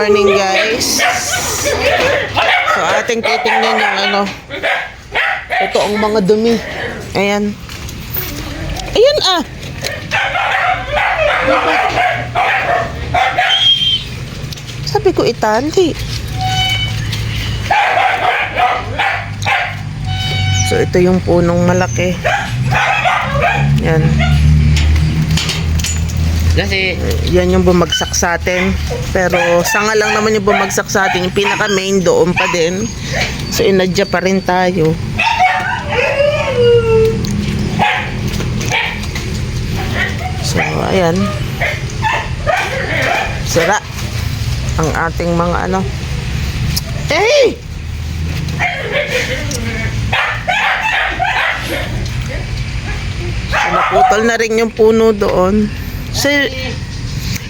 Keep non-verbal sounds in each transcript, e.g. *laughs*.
morning guys. So ating titingnan yung ano. Totoong mga dumi. Ayan. Ayan ah. Sabi ko itali. So ito yung punong malaki. Yan. Kasi, Yan yung bumagsak sa atin. Pero sanga lang naman yung bumagsak sa atin. Yung pinaka main doon pa din. So inadya pa rin tayo. So ayan. Sira. Ang ating mga ano. So, naputol na rin yung puno doon. So,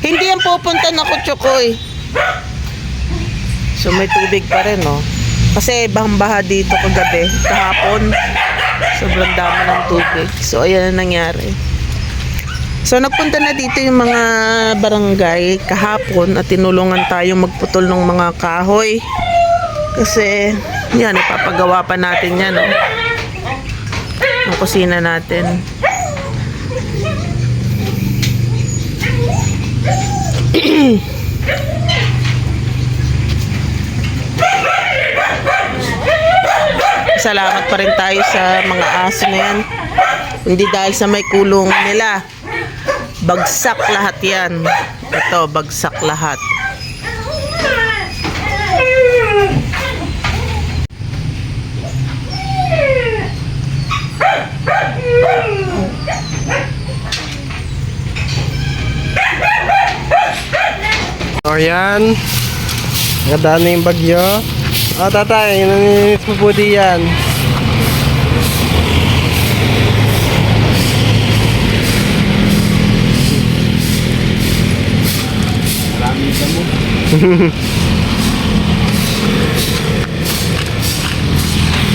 hindi yan pupunta na Kutsukoy. So may tubig pa rin, no? Kasi bahang-baha dito kagabi, kahapon. Sobrang dami ng tubig. So ayan ang nangyari. So nagpunta na dito yung mga barangay kahapon at tinulungan tayo magputol ng mga kahoy. Kasi yan, ipapagawa pa natin yan, no? Ang kusina natin. *clears throat* Salamat pa rin tayo sa mga aso na yan. Hindi dahil sa may kulong nila. Bagsak lahat yan. Ito, bagsak lahat. O yan. Nagdaan na yung bagyo. O tatay, naninis mo po di yan. *laughs*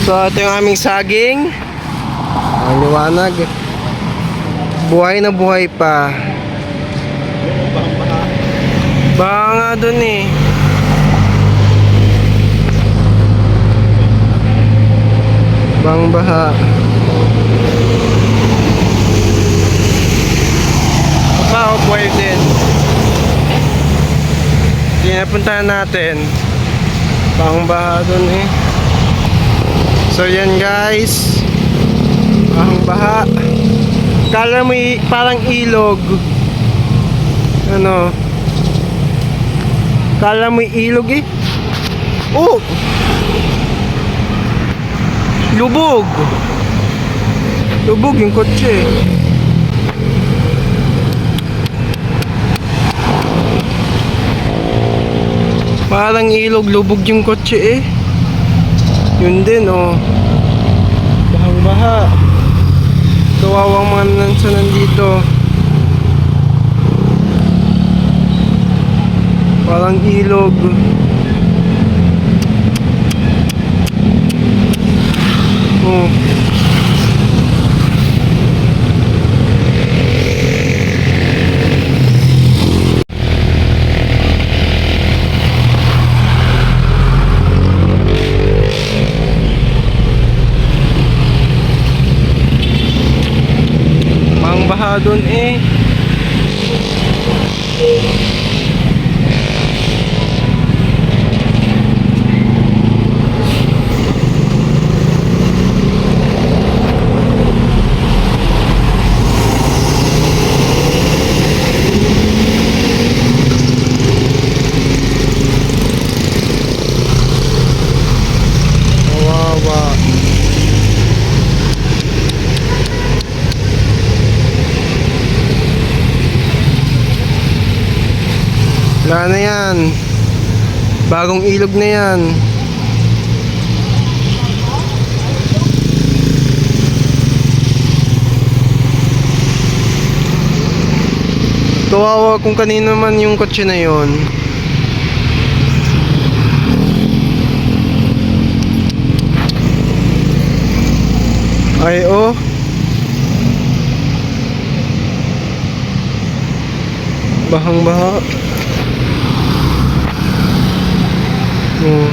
so ito yung aming saging. Ang liwanag. Buhay na buhay pa. Baka nga dun eh. Bang baha. Pa, o buhay din. Pinapuntahan natin. Bang baha dun eh. So yan guys. Bang baha. Kala mo parang ilog. Ano? Kala mo ilog eh. Oh! Lubog! Lubog yung kotse. Parang ilog, lubog yung kotse eh. Yun din oh. Bahang baha. Kawawang mga nansa nandito. Parang ilog. Oh. Mang baha dun eh. Kawawa. Wala na yan. Bagong ilog na yan. Kawawa kung kanino man yung kotse na yon. Ay, oh. Bahang baha. Hmm.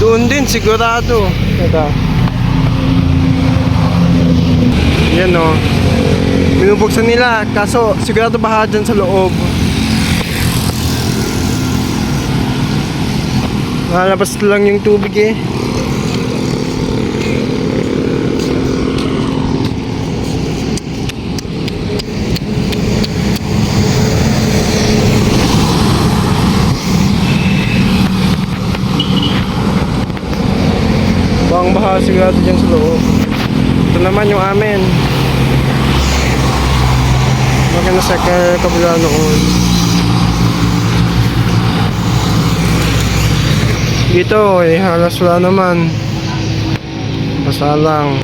Doon din sigurado. Teka. Yan o. Binubuksan nila. Kaso sigurado baha dyan sa loob. Malabas lang yung tubig eh. Bang baha sigurado dyan sa loob. Ito naman yung amin. Maganda sa ka- kabila noon. Dito eh, halos wala naman. Basa lang.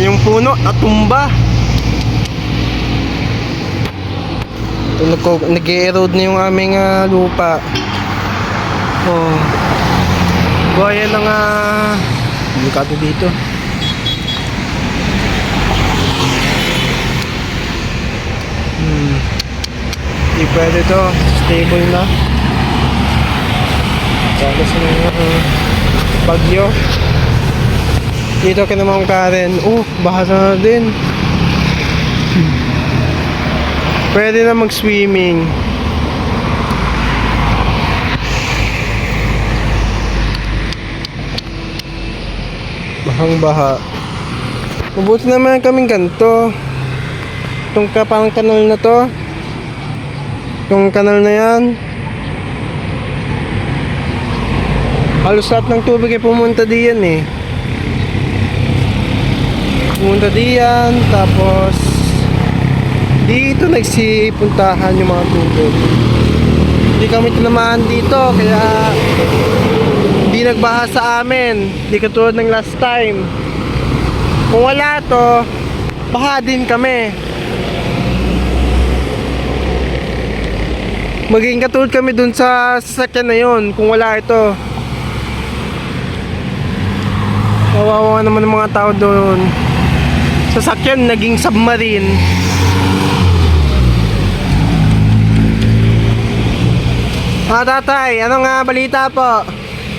Yung puno, natumba. Ito nagko- nag-erode na yung aming ah, lupa. Oh. Buhaya ng uh, Delikado dito. Hmm. Hindi pwede to. Stable na. Sabi sa mga uh, bagyo. Dito ka naman Karen. Oh, baha na din. Pwede na mag-swimming. Bahang baha. Mabuti naman kaming ganito. Itong ka parang kanal na to. Itong kanal na yan. Halos lahat ng tubig ay pumunta diyan eh. Pumunta diyan. Tapos dito nagsipuntahan yung mga tubig. Hindi kami tinamaan dito kaya hindi nagbaha sa amin. Hindi katulad ng last time. Kung wala to, baha din kami. Maging katulad kami dun sa sasakyan na yon kung wala ito. Kawawa naman ng mga tao doon. Sasakyan naging submarine. Ah, tatay, ano nga balita po?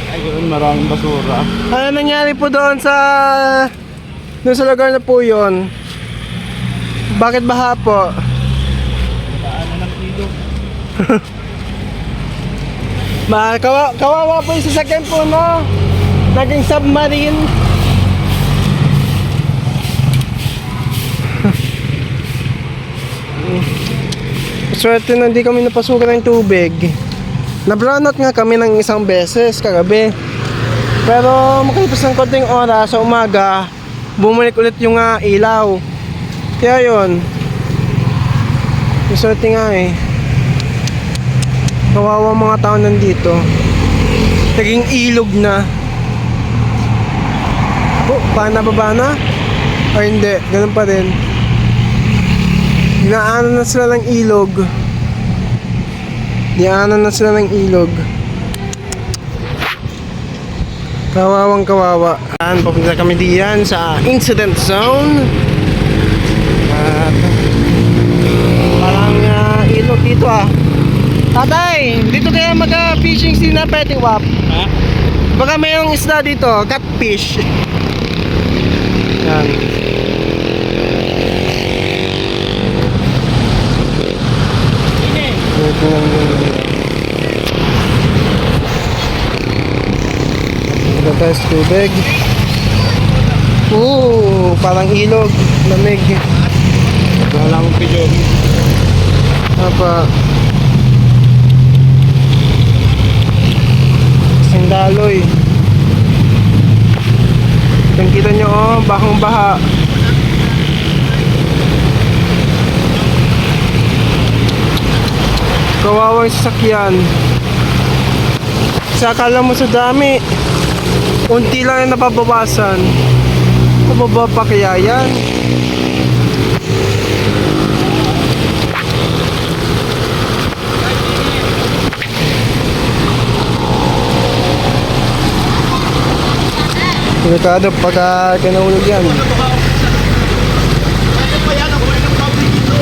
Ayun, maraming basura. Ano nangyari po doon sa doon sa lugar na po yun? Bakit baha po? Ano ng ilog? *laughs* Ma, kawa, kawawa po yung sasakyan po, no? Naging submarine. *laughs* Swerte na hindi kami napasukan ng tubig. Na-brownout nga kami ng isang beses kagabi. Pero makalipas ng konting oras sa umaga, bumalik ulit yung ah, ilaw. Kaya yun. Swerte nga eh. Kawawa mga tao nandito. Naging ilog na. Oh, bana ba bana? Ay hindi, ganun pa rin. Dinaanan na sila ng ilog. Dinaanan na sila ng ilog. Kawawang kawawa. Yan, papunta kami diyan sa incident zone. At parang ah, ilog dito ah. Tatay, dito kaya mag-fishing si na Petty Wap. Ha? Baka mayroong isda dito, catfish. Yan. Ito lang yun. Ito tayo sa tubig. Oo, parang ilog, lamig. Wala akong video. Apa. Sindaloy. Kung kita nyo, oh, bahang baha. Kawawa yung sasakyan. Sa akala mo sa dami, Unti lang yung napabawasan. Mababa pa kaya yan? Delikado pagka kinahulog yan. Ano pa yan? ang Ako ay nagtawag dito.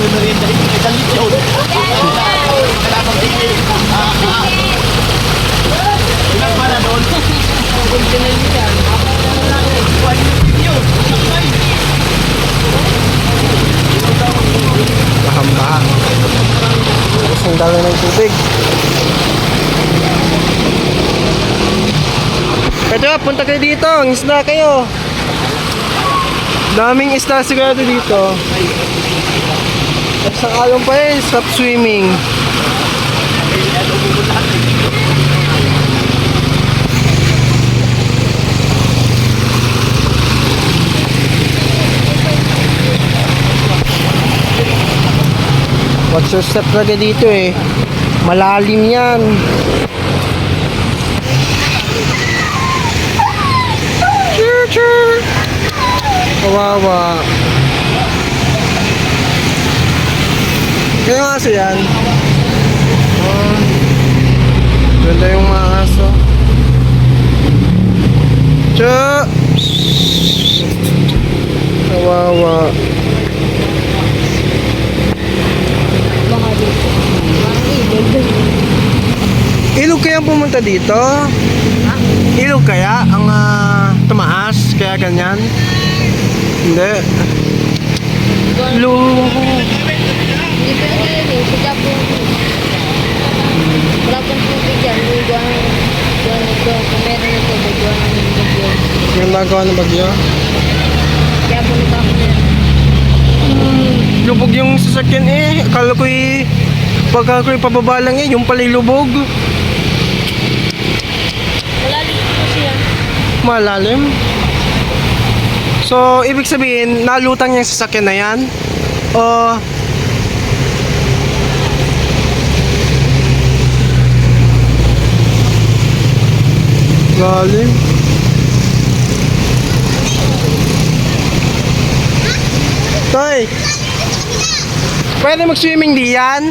Ah, di pa rin na rin. Dali, dali, dali. Kailangan dito. Ah, ah. Ilan pa na doon? Mahamba. Tapos ang dami ng tubig. Ito, punta kayo dito. Ang isla kayo. Daming isla sigurado dito. At sa along pa eh, stop swimming. Watch your step talaga dito eh. Malalim yan. Chur. Kawawa. Kaya yung aso yan. Oh, ganda yung mga aso. Chu! Kawawa. Ilog kaya ang pumunta dito? Ilog kaya ang ah, tumaas? Kaya ganyan? Hindi. Ilog. Yun eh. Siya po. Wala pong tubig yan. Yung buwan. Buwan ito. Kung meron tubig, buwan ng bagyo. Yung magawa ng bagyo. Kaya pumunta ako na. Lubog yung sasakyan eh. Akala ko eh. Pagka ko'y pababa lang eh. Yung pala lubog. Po siya. Malalim. So, ibig sabihin, nalutang yung sasakyan na yan? O... Galing. Toy! Pwede mag-swimming di yan?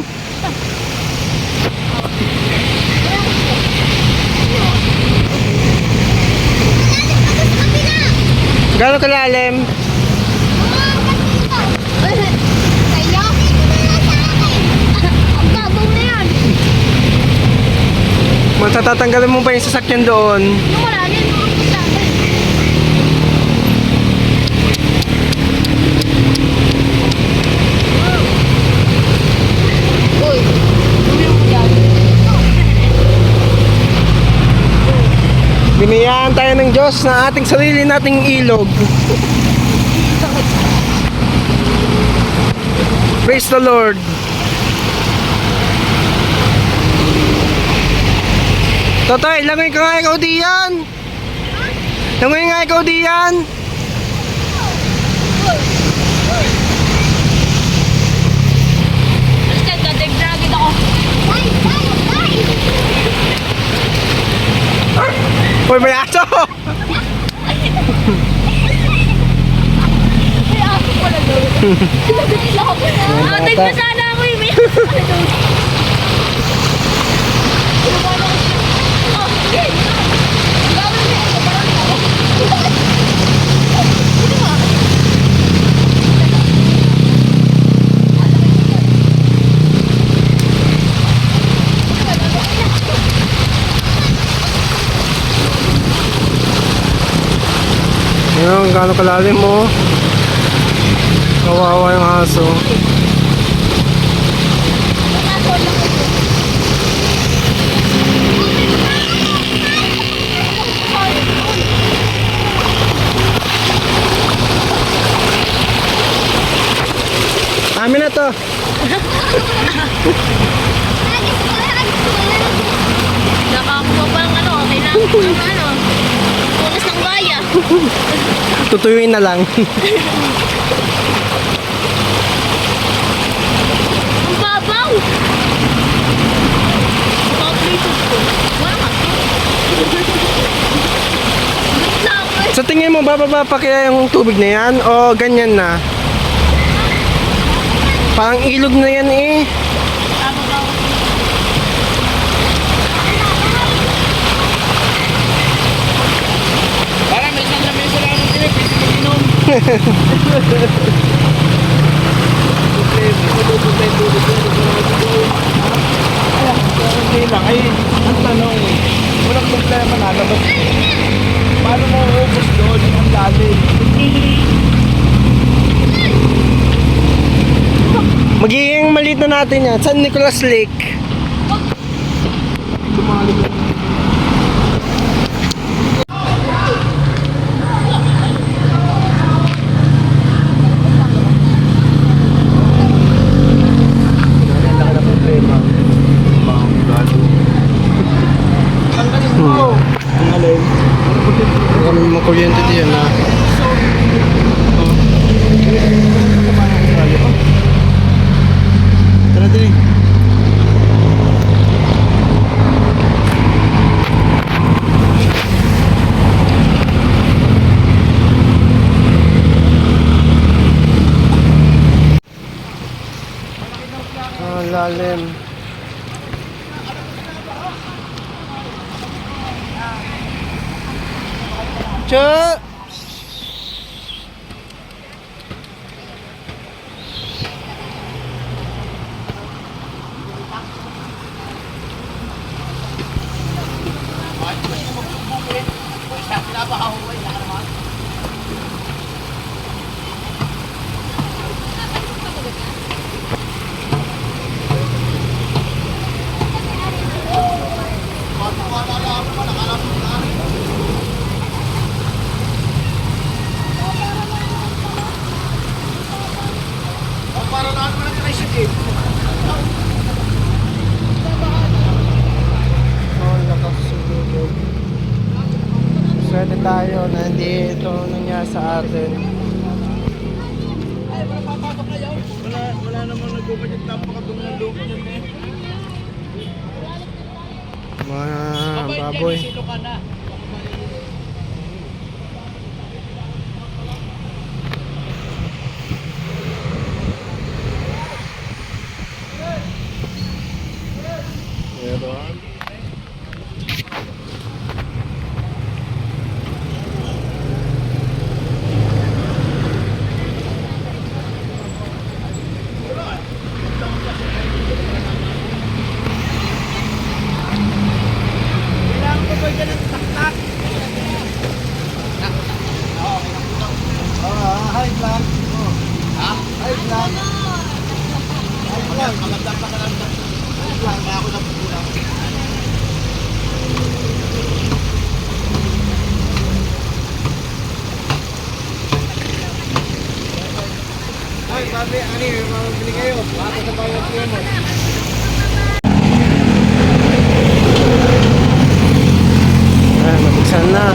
Gano'ng kalalim? Matatatanggalin mo ba yung sasakyan doon? Mo dyan. Binayaan tayo ng Diyos na ating sarili nating ilog. Praise the Lord. Totoy, langoy ka nga ikaw diyan. Langoy nga ikaw diyan. Hoy, may aso! May aso pala doon. *laughs* Atay pa sana ako eh. May aso pala doon. Ano ba na? Oh, yun. Gawin mo yan. Parang ako. Ano ba? Ayun, gaano kalalim mo. Kawawa yung aso. Amin na to. Nakakuha pa ng ano, kailangan *laughs* ano, Tutuyuin na lang. Ang babaw! Sa tingin mo, bababa pa kaya yung tubig na yan? O ganyan na? Parang ilog na yan eh. Babaw. Para may isang lamesa lang ng trip, hindi mo inom. Hindi lang, ay, ang tanong, walang problema na. Paano mo doon? Ang lalim. Magiging maliit na natin yan. San Nicolas Lake. Ang Sabi, ani, mamabili kayo. Baka sa bawat mo. bubuksan na.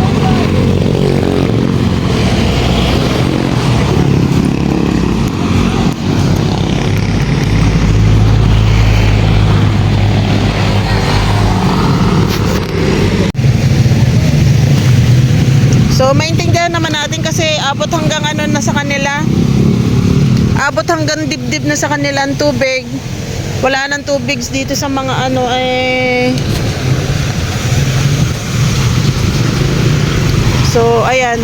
So, maintindihan naman natin kasi abot hanggang ano na sa kanila. Abot hanggang dibdib na sa kanila ang tubig. Wala nang tubig dito sa mga ano eh. So, ayan.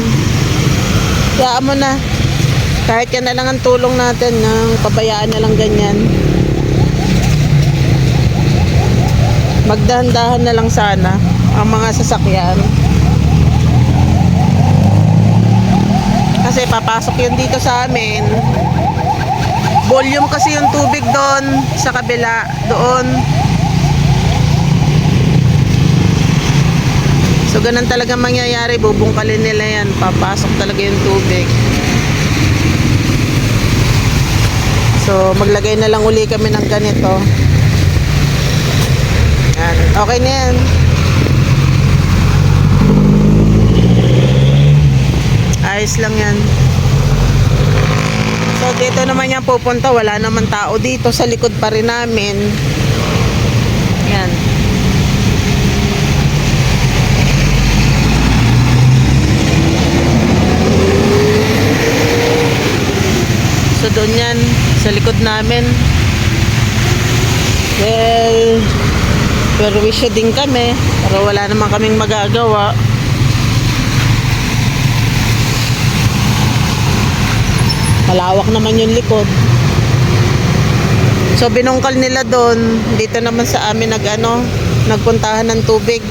Kaya mo na. Kahit yan na lang ang tulong natin ng pabayaan na lang ganyan. Magdahan-dahan na lang sana ang mga sasakyan. Kasi papasok yun dito sa amin. Volume kasi yung tubig doon sa kabila, doon. So ganun talaga mangyayari, bubungkalin nila yan. Papasok talaga yung tubig. So maglagay na lang uli kami ng ganito. Yan. Okay na yan. Ayos lang yan. So dito naman yan pupunta, wala naman tao dito sa likod pa rin namin. Yan. So doon yan, sa likod namin. Well, pero wish din kami, pero wala naman kaming magagawa. Malawak naman yung likod. So binungkal nila doon, dito naman sa amin nag ano, nagpuntahan ng tubig.